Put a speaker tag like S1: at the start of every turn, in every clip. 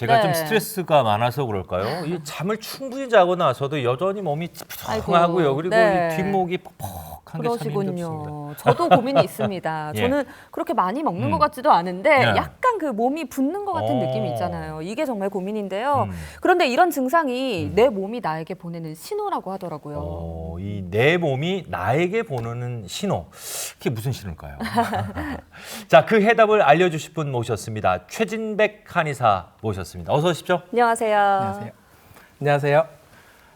S1: 제가
S2: 네.
S1: 좀 스트레스가 많아서 그럴까요? 이 잠을 충분히 자고 나서도 여전히 몸이.
S2: 아이고,
S1: 그리고
S2: 네.
S1: 이 뒷목이 퍽퍽
S2: 그러시군요. 저도 고민이 있습니다.
S1: 예.
S2: 저는 그렇게 많이 먹는
S1: 음.
S2: 것 같지도 않은데
S1: 네.
S2: 약간 그 몸이 붓는 것 같은
S1: 어.
S2: 느낌이 있잖아요. 이게 정말 고민인데요.
S1: 음.
S2: 그런데 이런 증상이 내 몸이 나에게 보내는 신호라고 하더라고요.
S1: 어, 이내 몸이 나에게 보내는 신호. 그게 무슨 신호일까요? 자, 그 해답을 알려주실 분 모셨습니다. 최진백 한의사 모셨습니다. 어서 오십시오.
S2: 안녕하세요.
S3: 안녕하세요. 안녕하세요.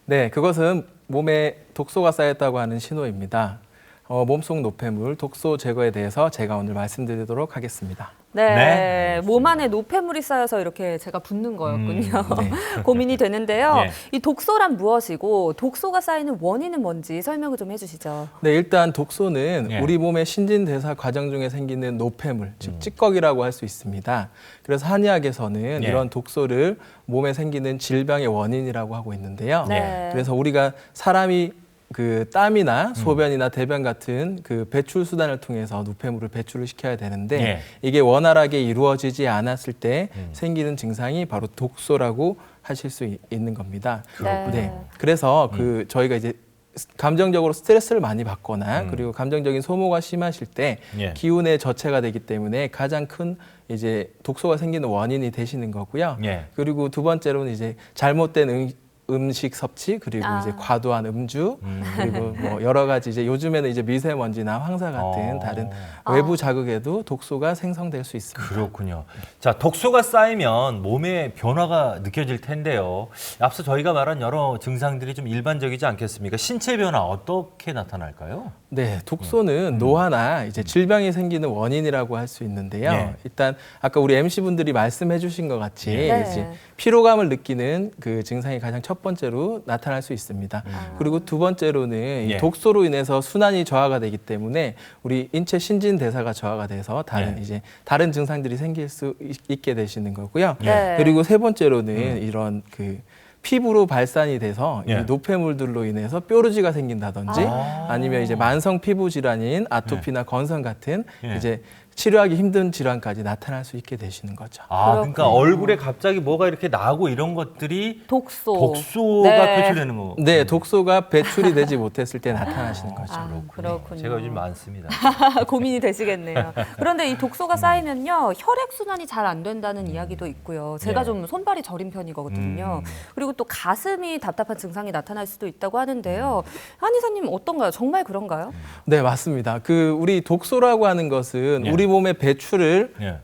S3: 네, 그것은 몸에 독소가 쌓였다고 하는 신호입니다. 어, 몸속 노폐물, 독소 제거에 대해서 제가 오늘 말씀드리도록 하겠습니다.
S2: 네,
S1: 네.
S2: 몸 안에 노폐물이 쌓여서 이렇게 제가 붓는 거였군요.
S1: 음,
S3: 네.
S2: 고민이 되는데요.
S1: 예.
S2: 이 독소란 무엇이고 독소가 쌓이는 원인은 뭔지 설명을 좀 해주시죠.
S3: 네, 일단 독소는
S1: 예.
S3: 우리 몸의 신진대사 과정 중에 생기는 노폐물,
S1: 음.
S3: 즉 찌꺼기라고 할 수 있습니다. 그래서 한의학에서는
S1: 예.
S3: 이런 독소를 몸에 생기는 질병의 원인이라고 하고 있는데요.
S2: 네.
S3: 그래서 우리가 사람이 그 땀이나
S1: 음.
S3: 소변이나 대변 같은 그 배출 수단을 통해서 노폐물을 배출을 시켜야 되는데
S1: 예.
S3: 이게 원활하게 이루어지지 않았을 때
S1: 음.
S3: 생기는 증상이 바로 독소라고 하실 수 있- 있는 겁니다.
S2: 그렇군요.
S3: 네. 그래서 그 저희가 이제 스- 감정적으로 스트레스를 많이 받거나
S1: 음.
S3: 그리고 감정적인 소모가 심하실 때
S1: 예.
S3: 기운의 저체가 되기 때문에 가장 큰 이제 독소가 생기는 원인이 되시는 거고요.
S1: 예.
S3: 그리고 두 번째로는 이제 잘못된 음, 음식 섭취 그리고
S2: 아.
S3: 이제 과도한 음주
S1: 음.
S3: 그리고 뭐 여러 가지 이제 요즘에는 이제 미세먼지나 황사 같은
S1: 어.
S3: 다른
S2: 아.
S3: 외부 자극에도 독소가 생성될 수 있습니다.
S1: 그렇군요. 자, 독소가 쌓이면 몸에 변화가 느껴질 텐데요. 앞서 저희가 말한 여러 증상들이 좀 일반적이지 않겠습니까? 신체 변화 어떻게 나타날까요?
S3: 네, 독소는 노화나 이제 질병이 생기는 원인이라고 할 수 있는데요.
S1: 예.
S3: 일단 아까 우리 MC 분들이 말씀해 주신 것 같이
S2: 네.
S3: 이제 피로감을 느끼는 그 증상이 가장 첫 번째로 나타날 수 있습니다. 그리고 두 번째로는 이
S1: 예.
S3: 독소로 인해서 순환이 저하가 되기 때문에 우리 인체 신진 대사가 저하가 돼서 다른
S1: 예.
S3: 이제 다른 증상들이 생길 수 있- 있게 되시는 거고요.
S2: 네.
S3: 그리고 세 번째로는 이런 그 피부로 발산이 돼서
S1: 예.
S3: 이 노폐물들로 인해서 뾰루지가 생긴다든지
S1: 아.
S3: 아니면 이제 만성 피부 질환인 아토피나 건성 같은
S1: 예.
S3: 이제 치료하기 힘든 질환까지 나타날 수 있게 되시는 거죠.
S1: 아, 그러니까. 얼굴에 갑자기 뭐가 이렇게 나고 이런 것들이
S2: 독소.
S1: 독소가
S2: 네.
S1: 표출되는 거.
S3: 네, 독소가 배출이 되지 못했을 때 나타나시는 거죠.
S2: 아, 그렇군요.
S1: 제가 요즘 많습니다.
S2: 고민이 되시겠네요. 그런데 이 독소가 쌓이면요 혈액 순환이 잘 안 된다는 이야기도 있고요. 제가
S1: 네.
S2: 좀 손발이 저린 편이거든요.
S1: 음.
S2: 그리고 또 가슴이 답답한 증상이 나타날 수도 있다고 하는데요. 한 의사님 어떤가요? 정말 그런가요?
S3: 네, 맞습니다. 그 우리 독소라고 하는 것은
S1: 예.
S3: 우리 몸의 배출을
S1: 예.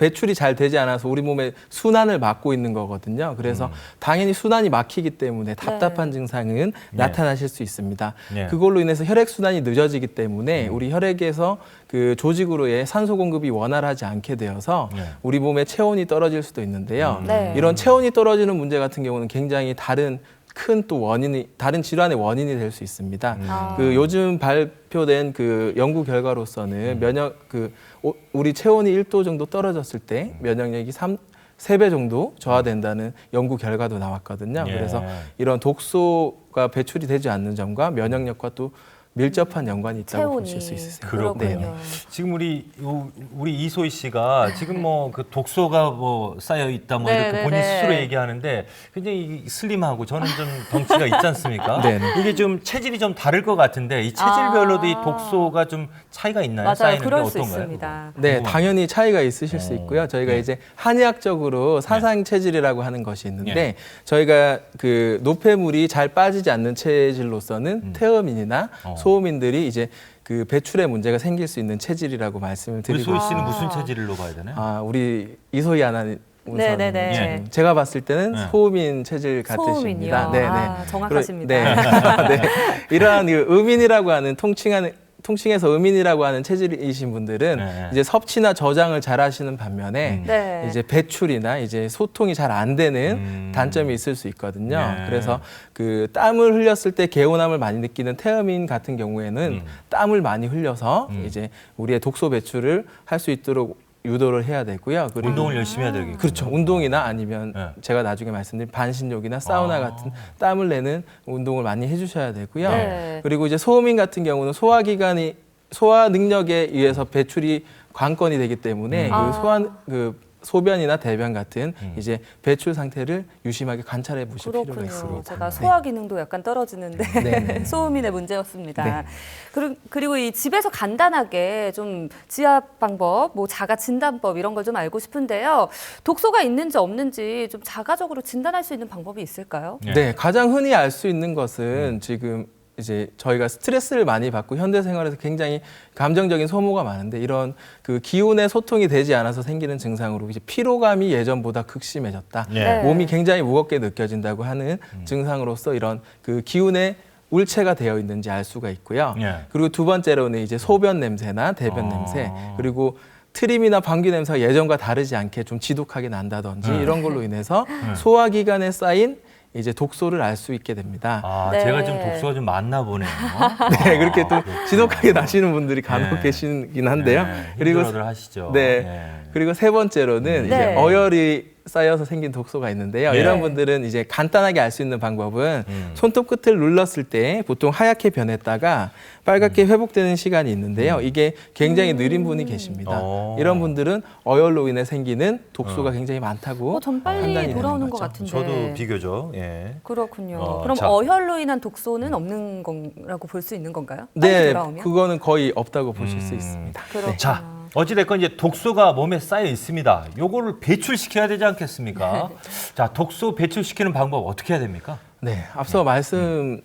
S3: 배출이 잘 되지 않아서 우리 몸의 순환을 막고 있는 거거든요. 그래서
S1: 음.
S3: 당연히 순환이 막히기 때문에 답답한 증상은 나타나실 수 있습니다.
S1: 네.
S3: 그걸로 인해서 혈액 순환이 늦어지기 때문에 우리 혈액에서 그 조직으로의 산소 공급이 원활하지 않게 되어서
S1: 네.
S3: 우리 몸의 체온이 떨어질 수도 있는데요.
S1: 음.
S2: 네.
S3: 이런 체온이 떨어지는 문제 같은 경우는 굉장히 다른 큰 또 원인이 다른 질환의 원인이 될 수 있습니다.
S1: 음.
S2: 아.
S3: 그 요즘 발표된 그 연구 결과로서는
S1: 음.
S3: 면역 그 오- 우리 체온이 1도 정도 떨어졌을 때
S1: 음.
S3: 면역력이 3 3배 정도 저하된다는 연구 결과도 나왔거든요.
S1: 예.
S3: 그래서 이런 독소가 배출이 되지 않는 점과 면역력과 또 밀접한 연관이 있다고 보실 수 있으세요.
S1: 그렇군요.
S3: 네.
S1: 지금 우리 요- 우리 이소희 씨가 지금 뭐 그 독소가 뭐 쌓여 있다 뭐
S2: 네,
S1: 이렇게
S2: 네,
S1: 본인
S2: 네.
S1: 스스로 얘기하는데 굉장히 슬림하고 저는 좀 덩치가 있지 않습니까?
S3: 네, 네.
S1: 이게 좀 체질이 좀 다를 것 같은데 이 체질별로도 이
S2: 아.
S1: 독소가 좀 차이가 있나요?
S2: 맞아요.
S1: 쌓이는
S2: 그럴
S1: 게
S2: 수
S1: 어떤가요?
S2: 있습니다.
S3: 네,
S1: 궁금합니다.
S3: 당연히 차이가 있으실 수
S1: 어,
S3: 있고요. 저희가
S1: 네.
S3: 이제 한의학적으로 사상 체질이라고 하는 것이 있는데
S1: 네.
S3: 저희가 그 노폐물이 잘 빠지지 않는 체질로서는 태음인이나
S1: 어.
S3: 소음인들이 이제 그 배출에 문제가 생길 수 있는 체질이라고 말씀을
S1: 우리
S3: 드리고
S1: 소희 씨는
S2: 아.
S1: 무슨 체질로 봐야 되나요?
S3: 아, 우리 이소희 아나운서는
S2: 네, 네, 네.
S3: 음, 제가 봤을 때는
S1: 네.
S3: 소음인 체질
S2: 소음인이요.
S3: 같으십니다. 네, 네.
S2: 아, 정확하십니다.
S3: 그러- 네. 네. 이러한 그 음인이라고 하는 통칭하는 통칭해서 음인이라고 하는 체질이신 분들은
S1: 네.
S3: 이제 섭취나 저장을 잘 하시는 반면에
S1: 음.
S2: 네.
S3: 이제 배출이나 이제 소통이 잘 안 되는
S1: 음.
S3: 단점이 있을 수 있거든요.
S1: 네.
S3: 그래서 그 땀을 흘렸을 때 개운함을 많이 느끼는 태음인 같은 경우에는
S1: 음.
S3: 땀을 많이 흘려서
S1: 음.
S3: 이제 우리의 독소 배출을 할 수 있도록 유도를 해야 되고요. 그리고
S1: 운동을 열심히 해야 되겠군요.
S3: 그렇죠. 운동이나 아니면
S1: 네.
S3: 제가 나중에 말씀드린 반신욕이나 사우나
S1: 아.
S3: 같은 땀을 내는 운동을 많이 해주셔야 되고요.
S2: 네.
S3: 그리고 이제 소음인 같은 경우는 소화기관이 소화 능력에 의해서 배출이 관건이 되기 때문에
S1: 음.
S2: 아.
S3: 그 소화 그 소변이나 대변 같은
S1: 음.
S3: 이제 배출 상태를 유심하게 관찰해 보실 필요가
S2: 그렇군요.
S3: 있습니다.
S2: 제가 소화 기능도 약간 떨어지는데
S3: 네, 네.
S2: 소음인의 문제였습니다.
S3: 네.
S2: 그리고, 그리고 이 집에서 간단하게 좀 지압 방법, 뭐 자가 진단법 이런 걸 좀 알고 싶은데요. 독소가 있는지 없는지 좀 자가적으로 진단할 수 있는 방법이 있을까요?
S1: 예.
S3: 네, 가장 흔히 알 수 있는 것은 지금 이제 저희가 스트레스를 많이 받고 현대 생활에서 굉장히 감정적인 소모가 많은데 이런 그 기운의 소통이 되지 않아서 생기는 증상으로 이제 피로감이 예전보다 극심해졌다.
S1: 예.
S2: 네.
S3: 몸이 굉장히 무겁게 느껴진다고 하는 증상으로서 이런 그 기운의 울체가 되어 있는지 알 수가 있고요.
S1: 예.
S3: 그리고 두 번째로는 이제 소변 냄새나 대변
S1: 아.
S3: 냄새 그리고 트림이나 방귀 냄새가 예전과 다르지 않게 좀 지독하게 난다든지
S1: 네.
S3: 이런 걸로 인해서 소화기관에 쌓인 이제 독소를 알 수 있게 됩니다.
S1: 아,
S2: 네.
S1: 제가 좀 독소가 좀 많나 보네요.
S3: 네, 그렇게 또 지독하게 나시는 분들이 간혹
S1: 네.
S3: 계시긴 한데요.
S1: 네,
S3: 그리고
S1: 하시죠.
S3: 네.
S1: 예.
S3: 그리고 세 번째로는 이제
S2: 네.
S3: 어혈이 쌓여서 생긴 독소가 있는데요.
S1: 네.
S3: 이런 분들은 이제 간단하게 알 수 있는 방법은
S1: 음.
S3: 손톱 끝을 눌렀을 때 보통 하얗게 변했다가 빨갛게 회복되는 시간이 있는데요. 이게 굉장히 느린 분이 계십니다.
S1: 음. 어.
S3: 이런 분들은 어혈로 인해 생기는 독소가 굉장히 많다고
S2: 어, 전 빨리
S3: 판단이
S2: 돌아오는 것
S3: 거죠.
S2: 같은데.
S1: 저도 비교죠. 예.
S2: 그렇군요.
S1: 어,
S2: 그럼
S1: 자.
S2: 어혈로 인한 독소는 없는 거라고 볼 수 있는 건가요? 빨리
S3: 네,
S2: 돌아오면?
S3: 그거는 거의 없다고 보실 수
S1: 음.
S3: 있습니다.
S2: 그렇구나.
S1: 자, 어찌됐건 이제 독소가 몸에 쌓여 있습니다. 요거를 배출시켜야 되지 않겠습니까? 자, 독소 배출시키는 방법 어떻게 해야 됩니까?
S3: 네, 앞서 말씀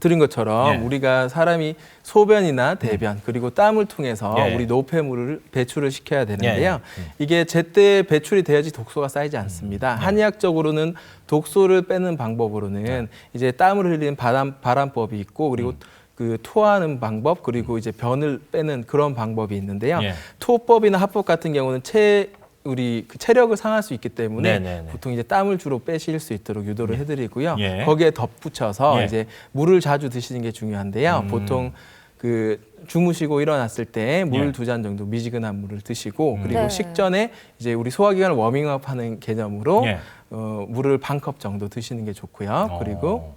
S3: 드린 것처럼
S1: 예.
S3: 우리가 사람이 소변이나 대변 그리고 땀을 통해서
S1: 예.
S3: 우리 노폐물을 배출을 시켜야 되는데요.
S1: 예, 예.
S3: 이게 제때 배출이 돼야지 독소가 쌓이지 않습니다. 한의학적으로는 독소를 빼는 방법으로는 이제 땀을 흘리는 바람 바람법이 있고 그리고 그 토하는 방법 그리고 이제 변을 빼는 그런 방법이 있는데요.
S1: 예.
S3: 토법이나 합법 같은 경우는 체 우리 그 체력을 상할 수 있기 때문에
S1: 네네네.
S3: 보통 이제 땀을 주로 빼실 수 있도록 유도를 해드리고요.
S1: 예.
S3: 거기에 덧붙여서
S1: 예.
S3: 이제 물을 자주 드시는 게 중요한데요.
S1: 음.
S3: 보통 그 주무시고 일어났을 때물
S1: 예.
S3: 두잔 정도 미지근한 물을 드시고
S1: 음.
S3: 그리고
S2: 네.
S3: 식전에 이제 우리 소화기관을 워밍업하는 개념으로
S1: 예.
S3: 어, 물을 반 컵 정도 드시는 게 좋고요.
S1: 어.
S3: 그리고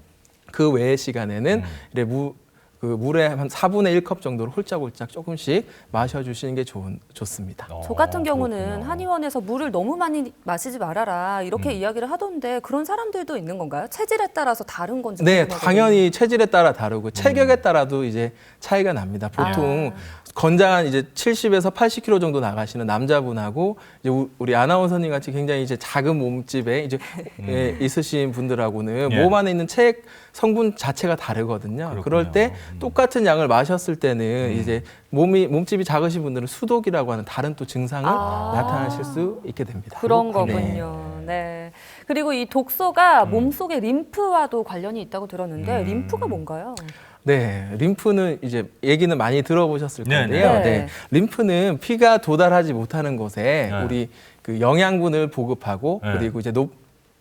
S3: 그 외의 시간에는
S1: 음.
S3: 이래 무, 그 물에 한 4분의 1컵 정도를 홀짝홀짝 조금씩 마셔주시는 게 좋은, 좋습니다.
S1: 어,
S2: 저 같은 경우는
S1: 그렇군요.
S2: 한의원에서 물을 너무 많이 마시지 말아라 이렇게
S1: 음.
S2: 이야기를 하던데 그런 사람들도 있는 건가요? 체질에 따라서 다른 건지
S3: 네,
S2: 궁금하거든요.
S3: 당연히 체질에 따라
S1: 음.
S3: 다르고 체격에 따라도 이제 차이가 납니다. 보통
S2: 아.
S3: 건장한 이제 70에서 80kg 정도 나가시는 남자분하고 이제 우- 우리 아나운서님 같이 굉장히 이제 작은 몸집에 이제 예, 있으신 분들하고는
S1: 음. 예.
S3: 몸 안에 있는 체 성분 자체가 다르거든요.
S1: 그렇군요.
S3: 그럴 때
S1: 음.
S3: 똑같은 양을 마셨을 때는
S1: 음.
S3: 이제 몸이 몸집이 작으신 분들은 수독이라고 하는 다른 또 증상을
S2: 아.
S3: 나타나실 수 있게 됩니다.
S2: 그런
S3: 네.
S2: 거군요. 네. 그리고 이 독소가
S1: 음.
S2: 몸속의 림프와도 관련이 있다고 들었는데
S1: 음.
S2: 림프가 뭔가요?
S3: 네, 림프는 이제 얘기는 많이 들어보셨을
S1: 네,
S3: 건데요.
S2: 네.
S3: 네. 림프는 피가 도달하지 못하는 곳에
S1: 네.
S3: 우리 그 영양분을 보급하고
S1: 네.
S3: 그리고 이제 노,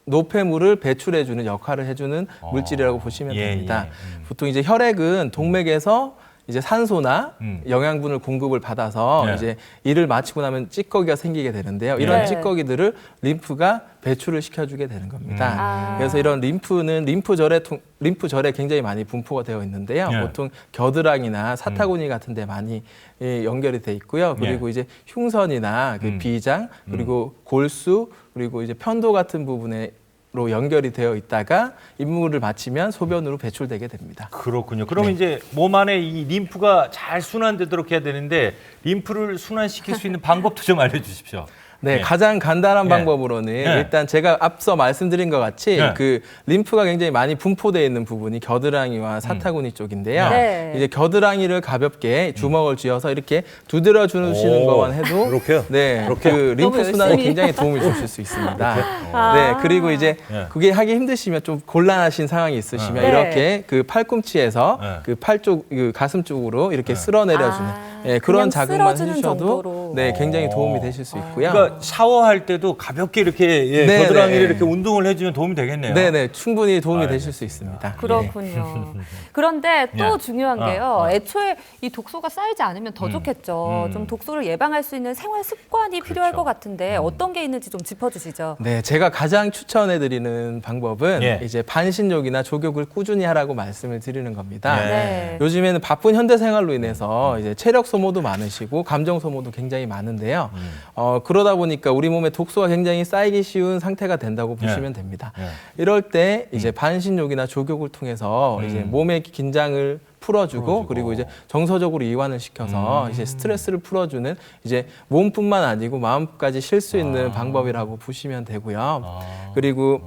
S3: 노폐물을 배출해주는 역할을 해주는
S1: 어.
S3: 물질이라고 보시면
S1: 예,
S3: 됩니다.
S1: 예. 음.
S3: 보통 이제 혈액은 동맥에서 이제 산소나
S1: 음.
S3: 영양분을 공급을 받아서
S1: 네.
S3: 이제 일을 마치고 나면 찌꺼기가 생기게 되는데요. 이런
S2: 네.
S3: 찌꺼기들을 림프가 배출을 시켜주게 되는 겁니다.
S1: 음.
S2: 아.
S3: 그래서 이런 림프는 림프절에 통- 림프절에 굉장히 많이 분포가 되어 있는데요.
S1: 예.
S3: 보통 겨드랑이나 사타구니 같은 데 많이 예, 연결이 돼 있고요. 그리고 이제 흉선이나 그
S1: 음.
S3: 비장 그리고 골수 그리고 이제 편도 같은 부분에 로 연결이 되어 있다가 임무를 마치면 소변으로 배출되게 됩니다.
S1: 그렇군요.
S3: 네.
S1: 그러면 이제 몸 안에 이 림프가 잘 순환되도록 해야 되는데 림프를 순환시킬 수 있는 방법도 좀 알려주십시오.
S3: 네,
S1: 예.
S3: 가장 간단한
S1: 예.
S3: 방법으로는
S1: 예.
S3: 일단 제가 앞서 말씀드린 것 같이
S1: 예.
S3: 그 림프가 굉장히 많이 분포되어 있는 부분이 겨드랑이와 사타구니 쪽인데요.
S2: 네.
S3: 이제 겨드랑이를 가볍게 주먹을 쥐어서 이렇게 두드려 주시는
S1: 오,
S3: 것만 해도
S1: 이렇게요?
S3: 네,
S1: 이렇게?
S3: 그 림프 순환에. 굉장히 도움을 주실 수 있습니다.
S2: 아.
S3: 네, 그리고 이제
S1: 예.
S3: 그게 하기 힘드시면 좀 곤란하신 상황이 있으시면
S2: 네.
S3: 이렇게 그 팔꿈치에서
S1: 네.
S3: 그 팔 쪽, 그 가슴 쪽으로 이렇게
S1: 네.
S3: 쓸어 내려주는
S2: 아,
S3: 예,
S2: 그냥
S3: 그런 자극만 해주셔도
S2: 정도로.
S3: 네, 굉장히
S1: 어.
S3: 도움이 되실 수 있고요.
S1: 그러니까 샤워할 때도 가볍게 이렇게 예,
S3: 네,
S1: 겨드랑이를
S3: 네.
S1: 이렇게 운동을 해주면 도움이 되겠네요.
S3: 네네 충분히 도움이
S1: 알겠습니다.
S3: 되실 수 있습니다.
S2: 그렇군요. 그런데 또
S1: 예.
S2: 중요한
S1: 어,
S2: 게요.
S1: 어.
S2: 애초에 이 독소가 쌓이지 않으면 더
S1: 음.
S2: 좋겠죠.
S1: 음.
S2: 좀 독소를 예방할 수 있는 생활 습관이 필요할
S1: 그렇죠.
S2: 것 같은데 어떤 게 있는지 좀 짚어주시죠.
S3: 네, 제가 가장 추천해드리는 방법은
S1: 예.
S3: 이제 반신욕이나 족욕을 꾸준히 하라고 말씀을 드리는 겁니다.
S1: 예.
S2: 네.
S3: 요즘에는 바쁜 현대 생활로 인해서 이제 체력 소모도 많으시고 감정 소모도 굉장히 많은데요.
S1: 음.
S3: 어, 그러다 보니까 우리 몸에 독소가 굉장히 쌓이기 쉬운 상태가 된다고
S1: 네.
S3: 보시면 됩니다.
S1: 네.
S3: 이럴 때 이제 반신욕이나 조격을 통해서 이제
S1: 음.
S3: 몸의 긴장을 풀어주고,
S1: 풀어주고.
S3: 그리고 이제 정서적으로 이완을 시켜서
S1: 음.
S3: 이제 스트레스를 풀어주는 이제 몸뿐만 아니고 마음까지 쉴 수 있는
S1: 아.
S3: 방법이라고 보시면 되고요.
S1: 아.
S3: 그리고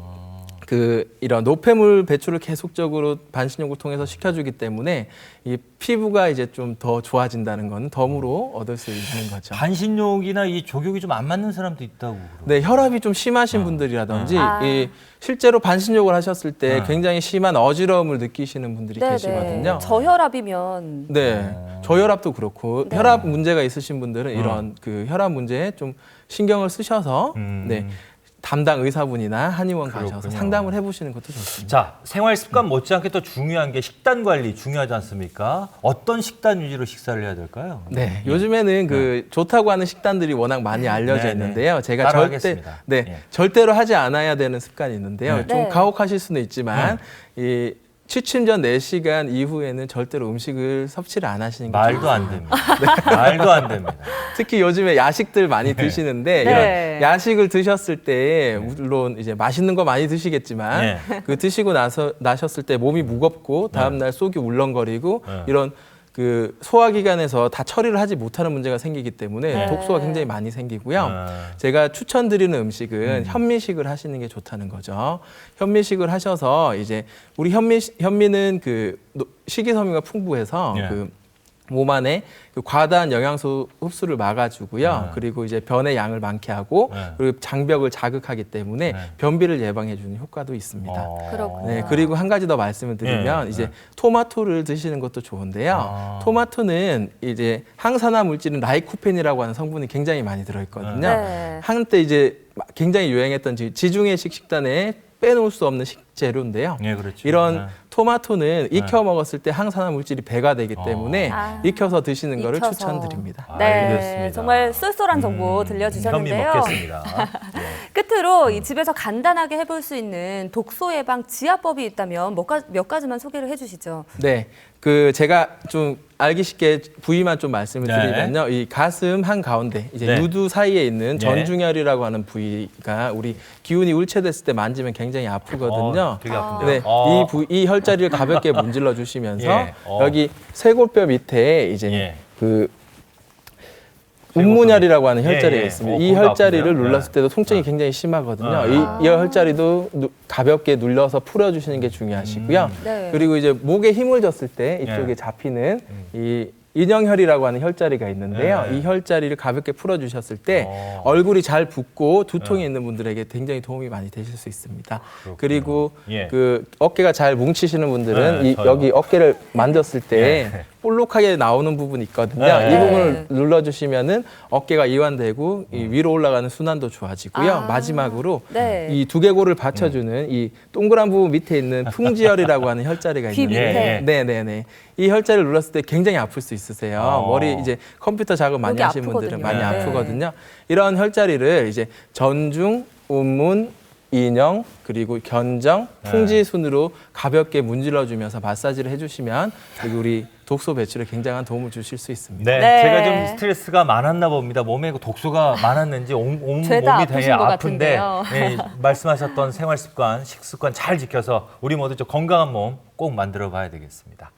S3: 그 이런 노폐물 배출을 계속적으로 반신욕을 통해서 시켜주기 때문에 이 피부가 이제 좀 더 좋아진다는 건 덤으로 얻을 수 있는 거죠.
S1: 반신욕이나 이 조격이 좀 안 맞는 사람도 있다고. 그러고.
S3: 네, 혈압이 좀 심하신 분들이라든지
S2: 아.
S3: 이 실제로 반신욕을 하셨을 때
S1: 네.
S3: 굉장히 심한 어지러움을 느끼시는 분들이
S2: 네,
S3: 계시거든요.
S2: 네. 저혈압이면
S3: 네,
S1: 어.
S3: 저혈압도 그렇고
S2: 네.
S3: 혈압 문제가 있으신 분들은 이런 그 혈압 문제에 좀 신경을 쓰셔서
S1: 음.
S3: 네, 담당 의사분이나 한의원 가셔서
S1: 그렇군요.
S3: 상담을 해보시는 것도 좋습니다.
S1: 자, 생활 습관 못지않게 또 중요한 게 식단 관리 중요하지 않습니까? 어떤 식단 위주로 식사를 해야 될까요?
S3: 네, 요즘에는 그 좋다고 하는 식단들이 워낙 많이 알려져
S1: 네, 네.
S3: 있는데요. 제가 절대
S1: 따라하겠습니다.
S3: 네,
S1: 예.
S3: 절대로 하지 않아야 되는 습관이 있는데요.
S1: 네.
S3: 좀
S2: 네.
S3: 가혹하실 수는 있지만 이 취침 전 4시간 이후에는 절대로 음식을 섭취를 안 하시는 게
S1: 말도
S3: 좋습니다.
S1: 안 됩니다. 말도 안 됩니다.
S3: 특히 요즘에 야식들 많이 드시는데
S2: 네.
S3: 이런 야식을 드셨을 때 물론 이제 맛있는 거 많이 드시겠지만
S1: 네.
S3: 그 드시고 나서 나셨을 때 몸이 무겁고 다음 날 속이 울렁거리고
S1: 네.
S3: 이런 그 소화기관에서 다 처리를 하지 못하는 문제가 생기기 때문에
S2: 네.
S3: 독소가 굉장히 많이 생기고요.
S1: 네.
S3: 제가 추천드리는 음식은
S1: 음.
S3: 현미식을 하시는 게 좋다는 거죠. 현미식을 하셔서 이제 우리 현미 현미는 그 노- 식이섬유가 풍부해서
S1: 예.
S3: 그 몸 안에 그 과다한 영양소 흡수를 막아주고요.
S1: 네.
S3: 그리고 이제 변의 양을 많게 하고
S1: 네.
S3: 그리고 장벽을 자극하기 때문에
S1: 네.
S3: 변비를 예방해주는 효과도 있습니다.
S1: 어.
S2: 그렇군요.
S3: 네, 그리고 한 가지 더 말씀을 드리면
S1: 네,
S3: 이제
S1: 네.
S3: 토마토를 드시는 것도 좋은데요.
S1: 아.
S3: 토마토는 이제 항산화 물질은 라이코펜이라고 하는 성분이 굉장히 많이 들어있거든요.
S2: 네.
S3: 한때 이제 굉장히 유행했던 지- 지중해식 식단에 빼놓을 수 없는 식재료인데요.
S1: 네, 그렇죠.
S3: 이런
S1: 네.
S3: 토마토는 익혀 먹었을 때 항산화 물질이 배가 되기
S1: 어.
S3: 때문에
S2: 아.
S3: 익혀서 드시는 거를
S2: 익혀서.
S3: 추천드립니다.
S1: 아,
S2: 네,
S1: 알겠습니다.
S2: 정말 쏠쏠한 정보
S1: 음,
S2: 들려주셨는데요.
S1: 현미 먹겠습니다. 네.
S2: 끝으로 이 집에서 간단하게 해볼 수 있는 독소 예방 지압법이 있다면 몇, 가, 몇 가지만 소개를 해주시죠.
S3: 네, 그 제가 좀 알기 쉽게 부위만 좀 말씀을
S1: 네.
S3: 드리면요, 이 가슴 한 가운데 이제
S1: 네.
S3: 유두 사이에 있는
S1: 네.
S3: 전중혈이라고 하는 부위가 우리 기운이 울체됐을 때 만지면 굉장히 아프거든요.
S1: 어, 되게 아픈데요.
S3: 네,
S1: 어.
S3: 이, 부, 이 혈자리를 가볍게 문질러 주시면서
S1: 예, 어.
S3: 여기 쇄골뼈 밑에 이제
S1: 예.
S3: 그 운문혈이라고 하는
S1: 예,
S3: 혈자리가
S1: 예.
S3: 있습니다.
S1: 어,
S3: 이 혈자리를
S1: 아프네요.
S3: 눌렀을
S1: 예.
S3: 때도 통증이 굉장히 심하거든요.
S1: 아.
S3: 이, 이 혈자리도 누- 가볍게 눌러서 풀어주시는 게 중요하시고요.
S1: 음.
S2: 네.
S3: 그리고 이제 목에 힘을 줬을 때 이쪽에
S1: 예.
S3: 잡히는 이 인형혈이라고 하는 혈자리가 있는데요.
S1: 예.
S3: 이 혈자리를 가볍게 풀어주셨을 때
S1: 어.
S3: 얼굴이 잘 붓고 두통이
S1: 예.
S3: 있는 분들에게 굉장히 도움이 많이 되실 수 있습니다.
S1: 그렇군요.
S3: 그리고
S1: 예.
S3: 그 어깨가 잘 뭉치시는 분들은
S1: 네,
S3: 이,
S1: 저요.
S3: 여기 어깨를 만졌을 때
S1: 예.
S3: 볼록하게 나오는 부분이 있거든요.
S1: 네.
S3: 이 부분을
S2: 네.
S3: 눌러주시면은 어깨가 이완되고 이
S1: 음.
S3: 위로 올라가는 순환도 좋아지고요.
S2: 아.
S3: 마지막으로
S2: 네.
S3: 이 두개골을 받쳐주는 이 동그란 부분 밑에 있는 풍지혈이라고 하는 혈자리가
S2: 귀
S3: 있는데,
S1: 밑에. 예,
S3: 네네네. 이 혈자리를 눌렀을 때 굉장히 아플 수 있으세요.
S1: 어.
S3: 머리 이제 컴퓨터 작업
S2: 많이
S3: 하시는 분들은
S2: 아프거든요.
S3: 많이
S1: 네.
S3: 아프거든요. 이런 혈자리를 이제 전중, 운문, 인형 그리고 견정,
S1: 네.
S3: 풍지 순으로 가볍게 문질러 주면서 마사지를 해주시면 그리고 우리 독소 배출에 굉장한 도움을 주실 수 있습니다.
S1: 네,
S2: 네.
S1: 제가 좀 스트레스가 많았나 봅니다. 몸에 그 독소가 많았는지 온, 온
S2: 죄다
S1: 몸이
S2: 아프신
S1: 되게
S2: 것
S1: 아픈데
S2: 같은데요.
S1: 네, 말씀하셨던 생활 습관, 식습관 잘 지켜서 우리 모두 좀 건강한 몸 꼭 만들어 봐야 되겠습니다.